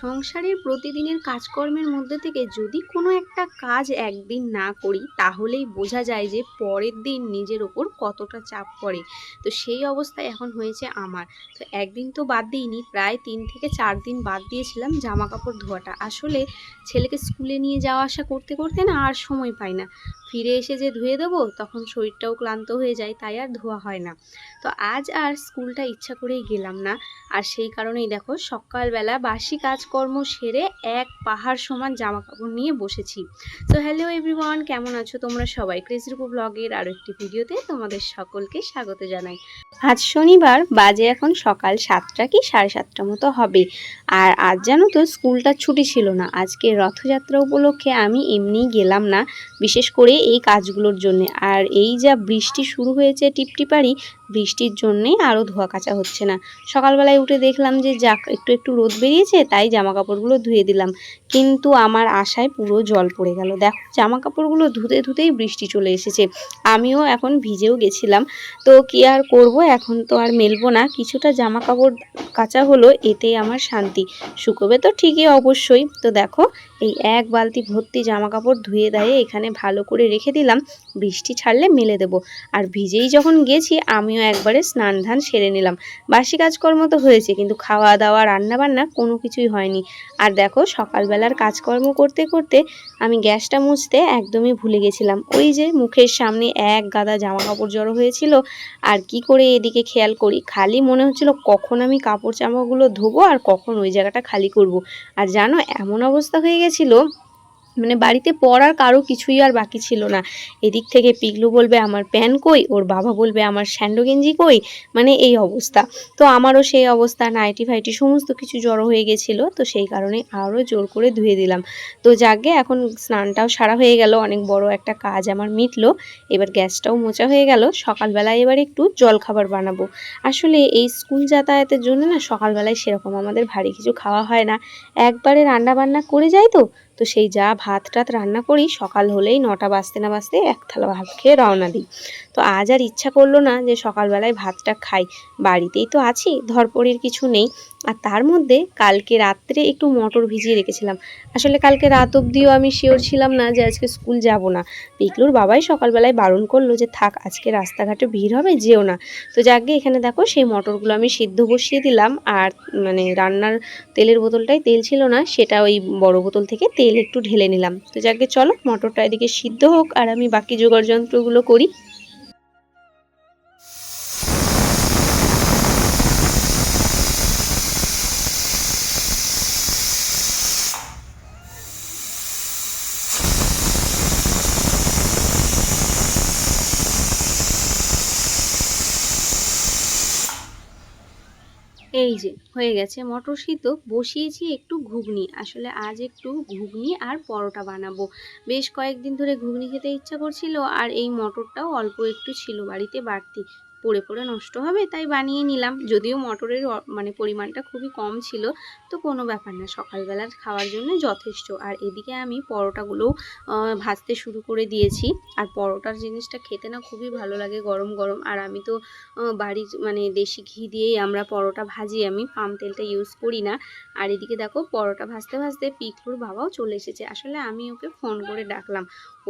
সংসারের প্রতিদিনের কাজকর্মের মধ্যে থেকে যদি কোনো একটা কাজ একদিন না করি, তাহলেই বোঝা যায় যে পরের দিন নিজের ওপর কতটা চাপ পড়ে। তো সেই অবস্থায় এখন হয়েছে আমার। তো একদিন তো বাদ দিইনি, প্রায় তিন থেকে চার দিন বাদ দিয়েছিলাম জামা কাপড় ধোয়াটা। আসলে ছেলেকে স্কুলে নিয়ে যাওয়া আসা করতে করতে না আর সময় পাই না। ফিরে এসে যে ধুয়ে দেবো, তখন শরীরটাও ক্লান্ত হয়ে যায়, তাই আর ধোয়া হয় না। তো আজ আর স্কুলটা ইচ্ছা করেই গেলাম না। আর সেই কারণেই দেখো সকালবেলা বাসি কাজকর্ম সেরে এক পাহাড় সমান জামা কাপড় নিয়ে বসেছি। তো হ্যালো এভরিওয়ান কেমন আছো তোমরা সবাই? ক্রেসরূপ ব্লগের আরও একটি ভিডিওতে তোমাদের সকলকে স্বাগত জানাই। আজ শনিবার, বাজে এখন সকাল সাতটা কি সাড়ে সাতটা মতো হবে। আর আজ জানো তো স্কুলটা ছুটি ছিল না। আজকে রথযাত্রা উপলক্ষে আমি এমনিই গেলাম না, বিশেষ করে এই কাজগুলোর জন্য। আর এই যা বৃষ্টি শুরু হয়েছে টিপটিপারি বৃষ্টির জন্যে আরও ধোয়া কাচা হচ্ছে না। সকালবেলায় উঠে দেখলাম যে যাক একটু একটু রোদ বেরিয়েছে, তাই জামা কাপড়গুলো ধুয়ে দিলাম। কিন্তু আমার আশায় পুরো জল পড়ে গেল। দেখো জামা কাপড়গুলো ধুতে ধুতেই বৃষ্টি চলে এসেছে। আমিও এখন ভিজেও গেছিলাম। তো কি আর করব? এখন তো আর মেলবো না। কিছুটা জামা কাপড় কাচা হলো এতেই আমার শান্তি। শুকোবে তো ঠিকই অবশ্যই। তো দেখো, এই এক বালতি ভর্তি জামা কাপড় ধুয়ে দেয়ে এখানে ভালো করে রেখে দিলাম। বৃষ্টি ছাড়লে মেলে দেবো। আর ভিজেই যখন গেছি, আমিও একবারে স্নান ধান সেরে নিলাম। বাসি কাজকর্ম তো হয়েছে, কিন্তু খাওয়া দাওয়া রান্না বান্না কোনো কিছুই হয়নি। আর দেখো, সকালবেলার কাজকর্ম করতে করতে আমি গ্যাসটা মুছতে একদমই ভুলে গেছিলাম। ওই যে মুখের সামনে এক গাদা জামা কাপড় জড়ো হয়েছিল। আর কি করে এদিকে খেয়াল করি? খালি মনে হচ্ছিল, কখন আমি কাপড় জামাগুলো ধোবো আর কখন ওই জায়গাটা খালি করব। আর জানো, এমন অবস্থা হয়ে গেছিল মানে বাড়িতে পড়ার কারও কিছুই আর বাকি ছিল না। এদিক থেকে পিগলু বলবে, আমার প্যান কই? ওর বাবা বলবে, আমার স্যান্ডো গেঞ্জি কই? মানে এই অবস্থা। তো আমারও সেই অবস্থা, নাইটি ফাইটি সমস্ত কিছু জড়ো হয়ে গেছিল, তো সেই কারণে আরও জোর করে ধুয়ে দিলাম। তো যাকে এখন স্নানটাও সারা হয়ে গেল, অনেক বড় একটা কাজ আমার মিটলো। এবার গ্যাসটাও মোচা হয়ে গেল, সকালবেলায় এবার একটু জল খাবার বানাবো। আসলে এই স্কুল যাতায়াতের জন্য না সকালবেলায় সেরকম আমাদের ভারী কিছু খাওয়া হয় না। একবারে রান্না বান্না করে যাই তো তো সেই যা ভাত টাত রান্না করি, সকাল হলেই নটা বাজতে না বাজতে এক থালা ভাত খেয়ে রওনা দিই। তো আজ আর ইচ্ছা করল না যে সকালবেলায় ভাতটা খাই। বাড়িতেই তো আছি, ধরপড়ির কিছু নেই। আর তার মধ্যে কালকে রাত্রে একটু মটর ভিজিয়ে রেখেছিলাম। আসলে কালকে রাত অবধিও আমি শিওর ছিলাম না যে আজকে স্কুল যাব না। পিকলুর বাবাই সকালবেলায় বারণ করল যে, থাক, আজকে রাস্তাঘাটে ভিড় হবে, যেও না। তো যাকে এখানে দেখো সেই মটরগুলো আমি সিদ্ধ বসিয়ে দিলাম। আর মানে রান্নার তেলের বোতলটাই তেল ছিল না, সেটা ওই বড় বোতল থেকে তেল একটু ঢেলে নিলাম। তো যাকে চলো মটরটা এদিকে সিদ্ধ হোক, আর আমি বাকি জোগাড় যন্ত্রগুলো করি। এই যে, হয়ে গেছে। মটর সিদ্ধ বসিয়েছি একটু ঘুগনি। আসলে আজ একটু ঘুগনি আর পরোটা বানাবো। বেশ কয়েকদিন ধরে ঘুগনি খেতে ইচ্ছা করছিল আর এই মটরটাও অল্প একটু ছিল বাড়িতে বাড়তি। পড়ে পড়ে নষ্ট হবে, তাই বানিয়ে নিলাম। যদিও মটরের মানে পরিমাণটা খুবই কম ছিল, তো কোনো ব্যাপার না। সকালবেলার খাওয়ার জন্য যথেষ্ট। আর এদিকে আমি পরোটাগুলো ভাজতে শুরু করে দিয়েছি। আর পরোটার জিনিসটা খেতে না খুবই ভালো লাগে গরম গরম। আর আমি তো বাড়ির মানে দেশি ঘি দিয়েই আমরা পরোটা ভাজি। আমি পাম তেলটা ইউজ করি না। আর এদিকে দেখো, পরোটা ভাজতে ভাজতে পিকলুর বাবাও চলে এসেছে। আসলে আমি ওকে ফোন করে ডাকলাম।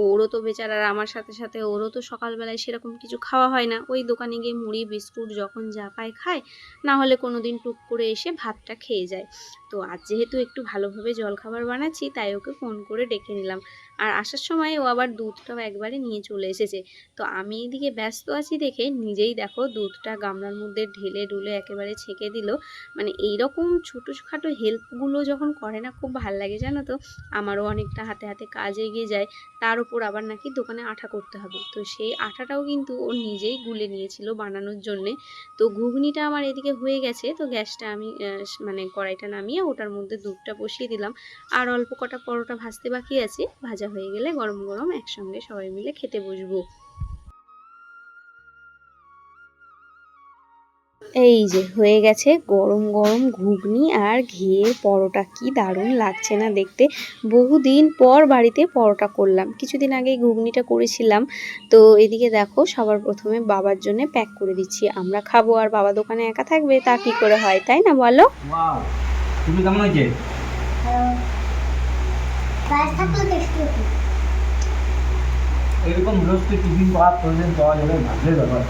ওরও তো বেচারার, আমার সাথে সাথে ওরও তো সকালবেলায় সেরকম কিছু খাওয়া হয় না। ওই দোকানে গিয়ে মুড়ি, বিস্কুট যখন যা পায় খায় না হলে কোনো দিন টুক করে এসে ভাতটা খেয়ে যায়। তো আজ যেহেতু একটু ভালোভাবে জলখাবার বানাচ্ছি, তাই ওকে ফোন করে ডেকে নিলাম। আর আসার সময় ও আবার দুধটাও একবারে নিয়ে চলে এসেছে। তো আমি এদিকে ব্যস্ত আছি দেখে নিজেই দেখো দুধটা গামলার মধ্যে ঢেলে ডুলে একেবারে ছেঁকে দিল। মানে এই রকম ছোটোখাটো হেল্পগুলো যখন করে না খুব ভালো লাগে, জানো তো? আমারও অনেকটা হাতে হাতে কাজ এগিয়ে যায়, তার উপর আবার নাকি দোকানে আঠা করতে হবে। তো সেই আঠাটাও কিন্তু ও নিজেই গুলে নিয়েছিল বানানোর জন্যে। তো ঘুগনিটা আমার এদিকে হয়ে গেছে, তো গ্যাসটা আমি মানে কড়াইটা নামিয়ে ওটার মধ্যে দুধটা বসিয়ে দিলাম। আর অল্প কটা পরোটা ভাজতে বাকি আছে, ভাজা হয়ে গেলে গরম গরম একসঙ্গে সবাই মিলে খেতে বসবো। এই যে হয়ে গেছে গরম গরম ঘুগনি আর ঘিয়ের পরোটা। কি দারুণ লাগছে না দেখতে। বহুদিন পর বাড়িতে পরোটা করলাম। কিছুদিন আগেই ঘুগনিটা করেছিলাম। তো এদিকে দেখো সবার প্রথমে বাবার জন্য প্যাক করে দিচ্ছি। আমরা খাব আর বাবা দোকানে একা থাকবে তা কি করে হয় তাই না বলো? ওয়াও তুমি কেমন হয়েছে পায়েস থাকলে টেস্টি হতো এরকম টিফিন পাওয়া প্রয়োজন পাওয়া যাবে ব্যাপার।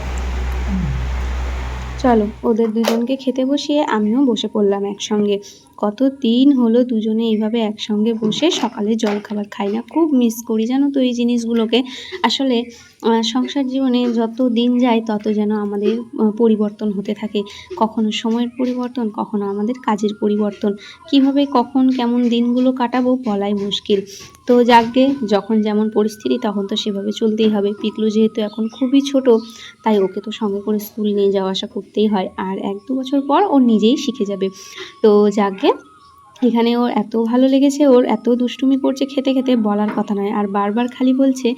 চলো, ওদের দুজনকে খেতে বসিয়ে আমিও বসে পড়লাম একসঙ্গে। কত দিন হলো দুজনে এইভাবে একসঙ্গে বসে সকালে জল খাবার খাই না। খুব মিস করি জানো তো এই জিনিসগুলোকে। আসলে সংসার জীবনে যত দিন যায়, তত যেন আমাদের পরিবর্তন হতে থাকে। কখনো সময়ের পরিবর্তন, কখনো আমাদের কাজের পরিবর্তন। কীভাবে, কখন, কেমন দিনগুলো কাটাবো বলাই মুশকিল। তো যাকগে, যখন যেমন পরিস্থিতি, তখন তো সেভাবে চলতেই হবে। পিকলু যেহেতু এখন খুবই ছোট, তাই ওকে তো সঙ্গে করে স্কুল নিয়ে যাওয়া আসা করতেই হয়। আর এক দু বছর পর ও নিজেই শিখে যাবে। তো যাকে এখানে ওর এত ভালো লেগেছে, ওর এত দুষ্টুমি করছে খেতে খেতে বলার কথা নয়। আর বারবার খালি বলছে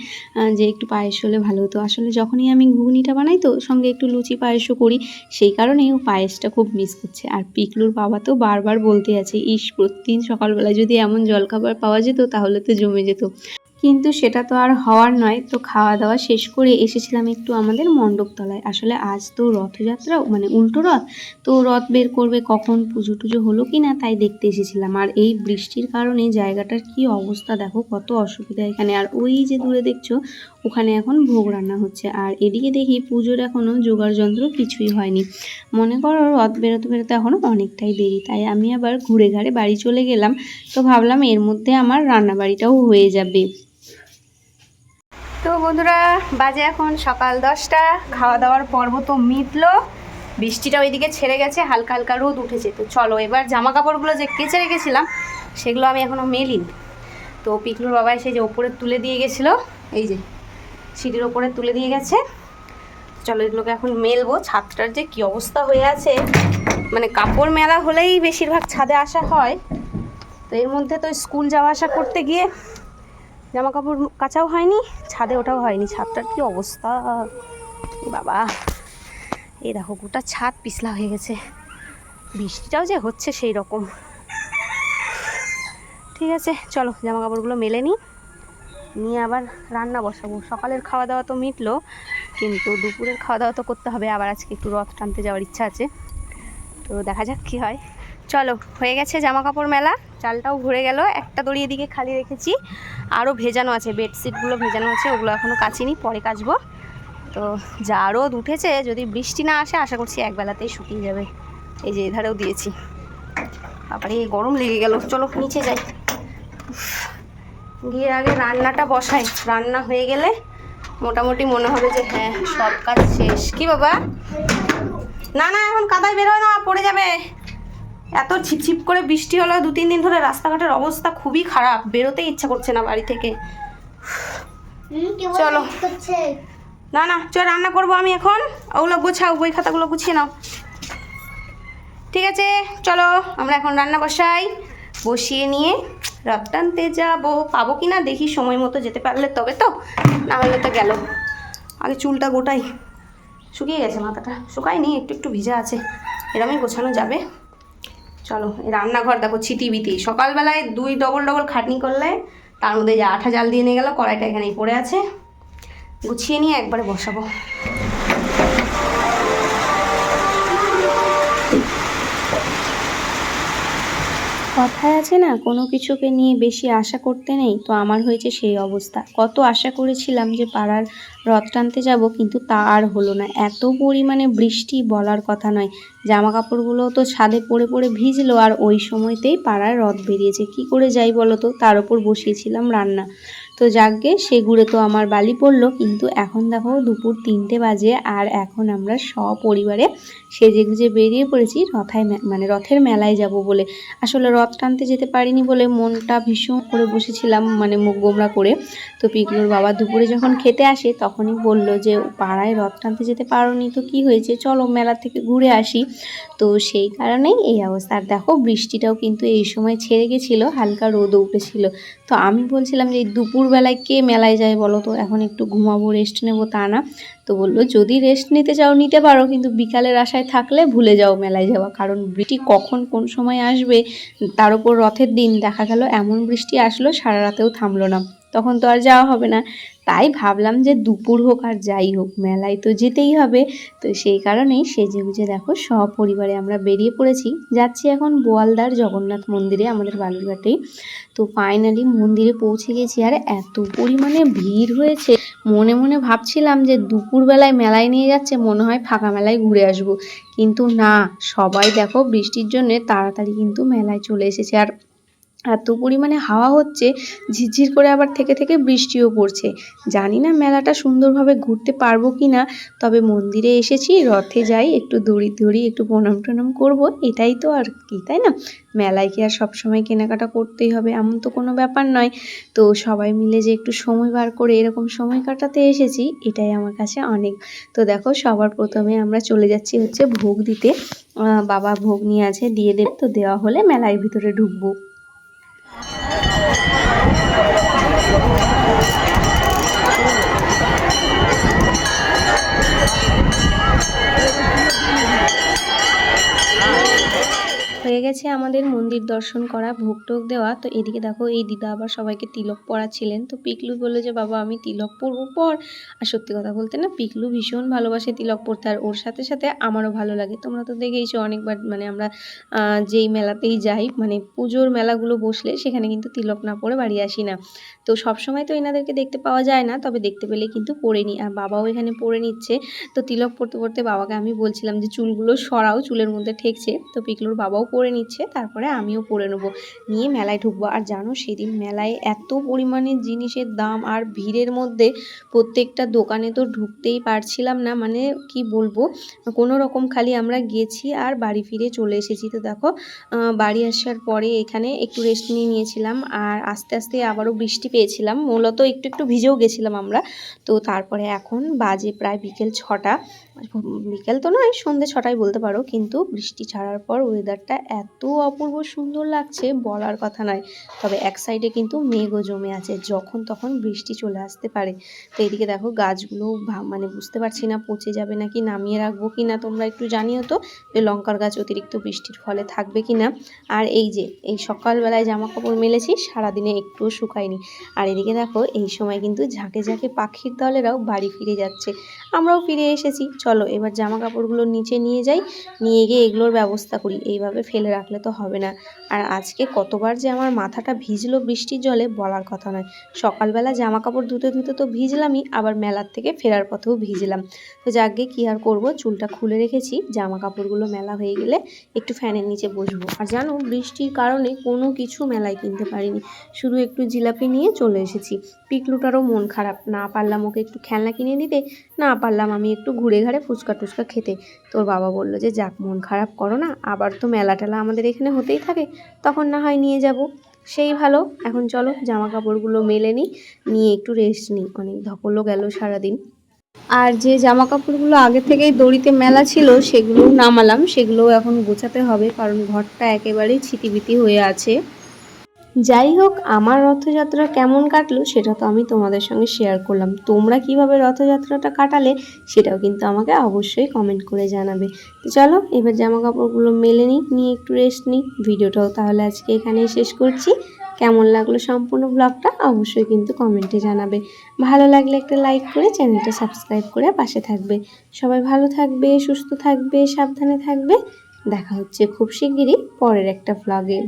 যে একটু পায়েস হলে ভালো হতো। আসলে যখনই আমি ঘুগনিটা বানাই তো, সঙ্গে একটু লুচি পায়েসও করি, সেই কারণেই ও পায়েসটা খুব মিস করছে। আর পিকলুর বাবা তো বারবার বলতে আছে, ইস, প্রতিদিন সকালবেলা যদি এমন জলখাবার পাওয়া যেত, তাহলে তো জমে যেত। কিন্তু সেটা তো আর হওয়ার নয়। তো খাওয়া দাওয়া শেষ করে এসেছিলাম একটু আমাদের মণ্ডপতলায়। আসলে আজ তো রথযাত্রা মানে উল্টো রথ। তো রথ বের করবে কখন, পুজো টুজো হলো কি না তাই দেখতে এসেছিলাম। আর এই বৃষ্টির কারণে জায়গাটার কি অবস্থা দেখো, কত অসুবিধা এখানে। আর ওই যে দূরে দেখছ, ওখানে এখন ভোগ রান্না হচ্ছে। আর এদিকে দেখি পুজোর এখনও জোগাড় যন্ত্র কিছুই হয়নি। মনে করো রথ বেরোতে বেরোতে এখনও অনেকটাই দেরি। তাই আমি আবার ঘুরে ঘাড়ে বাড়ি চলে গেলাম। তো ভাবলাম এর মধ্যে আমার রান্না বাড়িটাও হয়ে যাবে। তো বন্ধুরা, বাজে এখন সকাল দশটা খাওয়া দাওয়ার পর্ব তো মিটলো। বৃষ্টিটা ওইদিকে ছেড়ে গেছে, হালকা হালকা রোদ উঠেছে। তো চলো, এবার জামা কাপড়গুলো যে কেচে রেখেছিলাম, সেগুলো আমি এখনও মেলিনি তো পিকলুর বাবা এসে যে ওপরে তুলে দিয়ে গেছিল, এই যে সিঁড়ির ওপরে তুলে দিয়ে গেছে। চলো, এগুলোকে এখন মেলবো। ছাদটার যে কী অবস্থা হয়ে আছে মানে কাপড় মেলা হলেই বেশিরভাগ ছাদে আসা হয়। তো এর মধ্যে তো স্কুল যাওয়া আসা করতে গিয়ে জামা কাপড় কাচাও হয়নি, ছাদে ওটাও হয়নি। ছাদটার কি অবস্থা? বাবা? এই দেখো, গোটা ছাদ পিছলা হয়ে গেছে। বৃষ্টিটাও যে হচ্ছে সেই রকম। ঠিক আছে, চলো জামা কাপড়গুলো মেলে নিই। নিয়ে আবার রান্না বসাবো। সকালের খাওয়া দাওয়া তো মিটলো, কিন্তু দুপুরের খাওয়া দাওয়া তো করতে হবে। আবার আজকে একটু রথ টানতে যাওয়ার ইচ্ছা আছে। তো দেখা যাক কী হয়। চলো, হয়ে গেছে জামা কাপড় মেলা। চালটাও ভরে গেল। একটা দড়ি এদিকে খালি রেখেছি। আরও ভেজানো আছে, বেডশিটগুলো ভেজানো আছে, ওগুলো এখনও কাচিনি, পরে কাচবো। তো যা রোদ উঠেছে, যদি বৃষ্টি না আসে, আশা করছি একবেলাতেই শুকিয়ে যাবে। এই যে এধারেও দিয়েছি। তারপরে এই গরম লেগে গেল। চলো, নিচে যাই। গিয়ে আগে রান্নাটা বসাই। রান্না হয়ে গেলে মোটামুটি মনে হবে যে হ্যাঁ সব কাজ শেষ। কি বাবা? না না, এখন কাদায় বেরোয় না, পড়ে যাবে। এত ছিপছিপ করে বৃষ্টি হলো দু তিন দিন ধরে রাস্তাঘাটের অবস্থা খুবই খারাপ। বেরোতেই ইচ্ছা করছে না বাড়ি থেকে। চলো। না না চল রান্না করব আমি এখন। ওগুলো গুছাও বই খাতাগুলো গুছিয়ে নাও। ঠিক আছে চলো আমরা এখন রান্না বসাই। বসিয়ে নিয়ে রথ টানতে যাব। পাবো কি না দেখি সময় মতো যেতে পারলে তবে তো না হলে তো গেল। আগে চুলটা গোটাই। শুকিয়ে গেছে মাথাটা। শুকায়নি একটু একটু ভিজা আছে। এরমই গোছানো যাবে। চলো রান্নাঘর দেখো ছিটিবিটি সকালবেলায় দুই ডবল ডবল খাটনি করলে, তার মধ্যে যে আঠা জাল দিয়ে নিয়ে গেলো, কড়াইটা এখানেই পড়ে আছে। গুছিয়ে নিয়ে একবারে বসাবো। কথায় আছে না, কোনো কিছুকে নিয়ে বেশি আশা করতে নেই, তো আমার হয়েছে সেই অবস্থা। কত আশা করেছিলাম যে পাড়ার রথ টানতে যাব, কিন্তু তা আর হলো না। এত পরিমাণে বৃষ্টি বলার কথা নয়। জামা কাপড়গুলো তো ছাদে পড়ে পড়ে ভিজলো, আর ওই সময়তেই পাড়ার রথ বেরিয়েছে। কি করে যাই বলো তো? তার উপর বসিয়েছিলাম রান্না। তো যাকগে সেগুড়ে তো আমার বালি পড়ল, কিন্তু এখন দেখো দুপুর তিনটে বাজে, আর এখন আমরা সপরিবারে সেজে গুজে বেরিয়ে পড়েছি রথায় মানে রথের মেলায় যাব বলে। আসলে রথ টানতে যেতে পারিনি বলে মনটা ভীষণ করে বসেছিলাম মানে মুখ গোমরা করে। তো পিকলুর বাবা দুপুরে যখন খেতে আসে তখনই বলল যে, পাড়ায় রথ টানতে যেতে পারোনি তো কি হয়েছে? চলো মেলা থেকে ঘুরে আসি। তো সেই কারণেই এই অবস্থা। আর দেখো, বৃষ্টিটাও কিন্তু এই সময় ছেড়ে গেছিল, হালকা রোদও উঠেছিল। তো আমি বলছিলাম যে দুপুরবেলায় কে মেলায় যায় বলো তো? এখন একটু ঘুমাবো রেস্ট নেব তা না। তো বলল, যদি রেস্ট নিতে চাও, নিতে পারো, কিন্তু বিকালের আশায় থাকলে ভুলে যাও মেলায় যাওয়া। কারণ বৃষ্টি কখন কোন সময় আসবে, তার উপর রথের দিন দেখা গেল, এমন বৃষ্টি আসলো, সারা রাতেও থামলো না। তখন তো আর যাওয়া হবে না। তাই ভাবলাম যে দুপুর হোক আর যাই হোক, মেলায় তো যেতেই হবে। তো সেই কারণেই সেজে গুজে দেখো, সপরিবারে আমরা বেরিয়ে পড়েছি। যাচ্ছি এখন বোয়ালদার জগন্নাথ মন্দিরে, আমাদের বালুরঘাটেই। তো ফাইনালি মন্দিরে পৌঁছে গেছি, আর এত পরিমাণে ভিড় হয়েছে। মনে মনে ভাবছিলাম যে দুপুরবেলায় মেলায় নিয়ে যাচ্ছে, মনে হয় ফাঁকা মেলায় ঘুরে আসব। কিন্তু না, সবাই দেখো বৃষ্টির জন্যে তাড়াতাড়ি কিন্তু মেলায় চলে এসেছে। আর এত পরিমাণে হাওয়া হচ্ছে, ঝিরঝির করে আবার থেকে থেকে বৃষ্টিও পড়ছে। জানি না মেলাটা সুন্দরভাবে ঘুরতে পারব কি না তবে মন্দিরে এসেছি, রথে যাই, একটু দড়ি দড়ি একটু প্রণাম টনাম করব, এটাই তো আর কি, তাই না? মেলায় কি আর সবসময় কেনাকাটা করতেই হবে, এমন তো কোনো ব্যাপার নয়। তো সবাই মিলে যে একটু সময় বার করে এরকম সময় কাটাতে এসেছি, এটাই আমার কাছে অনেক। তো দেখো, সবার প্রথমে আমরা চলে যাচ্ছি হচ্ছে ভোগ দিতে। বাবা ভোগ নিয়ে আছে, দিয়ে দেব তো দেওয়া হলে মেলায় ভিতরে ঢুকবো। Thank you. হয়ে গেছে আমাদের মন্দির দর্শন করা, ভোগ টোক দেওয়া। তো এদিকে দেখো, এই দিদা আবার সবাইকে তিলক পরাচ্ছিলেন। তো পিকলু বলল যে, বাবা, আমি তিলক পরবো পর। আর সত্যি কথা বলতে না, পিকলু ভীষণ ভালোবাসে তিলক পরতে আর ওর সাথে সাথে আমারও ভালো লাগে। তোমরা তো দেখেইছো অনেকবার মানে আমরা যেই মেলাতেই যাই মানে পুজোর মেলাগুলো বসলে সেখানে কিন্তু তিলক না পরে বাড়ি আসি না। তো সবসময় তো এনাদেরকে দেখতে পাওয়া যায় না, তবে দেখতে পেলে কিন্তু পরে নিই আর বাবাও এখানে পরে নিচ্ছে। তো তিলক পড়তে পড়তে বাবাকে আমি বলছিলাম যে, চুলগুলো সরাও, চুলের মধ্যে ঠেকছে। তো পিকলুর বাবাও নিচ্ছে, তারপরে আমিও পরে নেব। নিয়ে মেলায় ঢুকবো। আর জানো, সেদিন মেলায় এত পরিমাণে জিনিসের দাম আর ভিড়ের মধ্যে প্রত্যেকটা দোকানে তো ঢুকতেই পারছিলাম না। মানে কি বলব, কোনো রকম খালি আমরা গেছি আর বাড়ি ফিরে চলে এসেছি। তো দেখো বাড়ি আসার পরে এখানে একটু রেস্ট নিয়ে নিয়েছিলাম আর আস্তে আস্তে আবারও বৃষ্টি পেয়েছিলাম। মূলত একটু একটু ভিজেও গেছিলাম আমরা। তো তারপরে এখন বাজে প্রায় বিকেল ছটা। বিকেল তো নয় সন্ধ্যে ছটায় বলতে পারো, কিন্তু বৃষ্টি ছাড়ার পর ওয়েদারটা এত অপূর্ব সুন্দর লাগছে বলার কথা নয়। তবে এক সাইডে কিন্তু মেঘও জমে আছে, যখন তখন বৃষ্টি চলে আসতে পারে। তো এদিকে দেখো, গাছগুলো মানে বুঝতে পারছি না পচে যাবে নাকি, নামিয়ে রাখব কি না তোমরা একটু জানিও তো, যে লঙ্কার গাছ অতিরিক্ত বৃষ্টির ফলে থাকবে কি না আর এই যে, এই সকালবেলায় জামা কাপড় মেলেছি, সারাদিনে একটুও শুকায়নি। আর এদিকে দেখো, এই সময় কিন্তু ঝাঁকে ঝাঁকে পাখির দলেরাও বাড়ি ফিরে যাচ্ছে। আমরাও ফিরে এসেছি চলো, এবার জামা কাপড়গুলো নিচে নিয়ে যাই, নিয়ে গিয়ে এগুলোর ব্যবস্থা করি। এইভাবে ফেলে রাখলে তো হবে না। আর আজকে কতবার যে আমার মাথাটা ভিজলো বৃষ্টির জলে বলার কথা নয়। সকালবেলা জামা কাপড় ধুতে ধুতে তো ভিজলামই, আবার মেলার থেকে ফেরার পথেও ভিজলাম। তো যাকে কী আর করব? চুলটা খুলে রেখেছি জামা কাপড়গুলো মেলা হয়ে গেলে একটু ফ্যানের নিচে বসবো। আর জানো, বৃষ্টির কারণে কোনো কিছু মেলায় কিনতে পারিনি। শুধু একটু জিলাপি নিয়ে চলে এসেছি। পিকলুটারও মন খারাপ। না পারলাম ওকে একটু খেলনা কিনে দিতে, না পারলাম আমি একটু ঘুরে ঘাড়ে ফুচকা টুচকা খেতে। তোর বাবা বলল যে, যাক, মন খারাপ করো না, আবার তো মেলা টেলা আমাদের এখানে হতেই থাকে, তখন না হয় নিয়ে যাব। সেই ভালো, এখন চলো জামা কাপড়গুলো মেলে নিই নিয়ে একটু রেস্ট নিই অনেক ধকলও গেল সারাদিন। আর যে জামা কাপড়গুলো আগে থেকেই দড়িতে মেলা ছিল সেগুলো নামালাম সেগুলো এখন গোছাতে হবে, কারণ ঘরটা একেবারেই ছিটিবিটি হয়ে আছে। যাই হোক আমার রথযাত্রা কেমন কাটলো সেটা তো আমি তোমাদের সঙ্গে শেয়ার করলাম। তোমরা কীভাবে রথযাত্রাটা কাটালে সেটাও কিন্তু আমাকে অবশ্যই কমেন্ট করে জানাবে। তো চলো, এবার জামা কাপড়গুলো মেলে নিই, নিয়ে একটু রেস্ট নিই। ভিডিওটাও তাহলে আজকে এখানেই শেষ করছি। কেমন লাগল সম্পূর্ণ ব্লগটা অবশ্যই কিন্তু কমেন্টে জানাবে। ভালো লাগলে একটা লাইক করে চ্যানেলটা সাবস্ক্রাইব করে পাশে থাকবে। সবাই ভালো থাকবে, সুস্থ থাকবে, সাবধানে থাকবে। দেখা হচ্ছে খুব শিগগিরই পরের একটা ব্লগে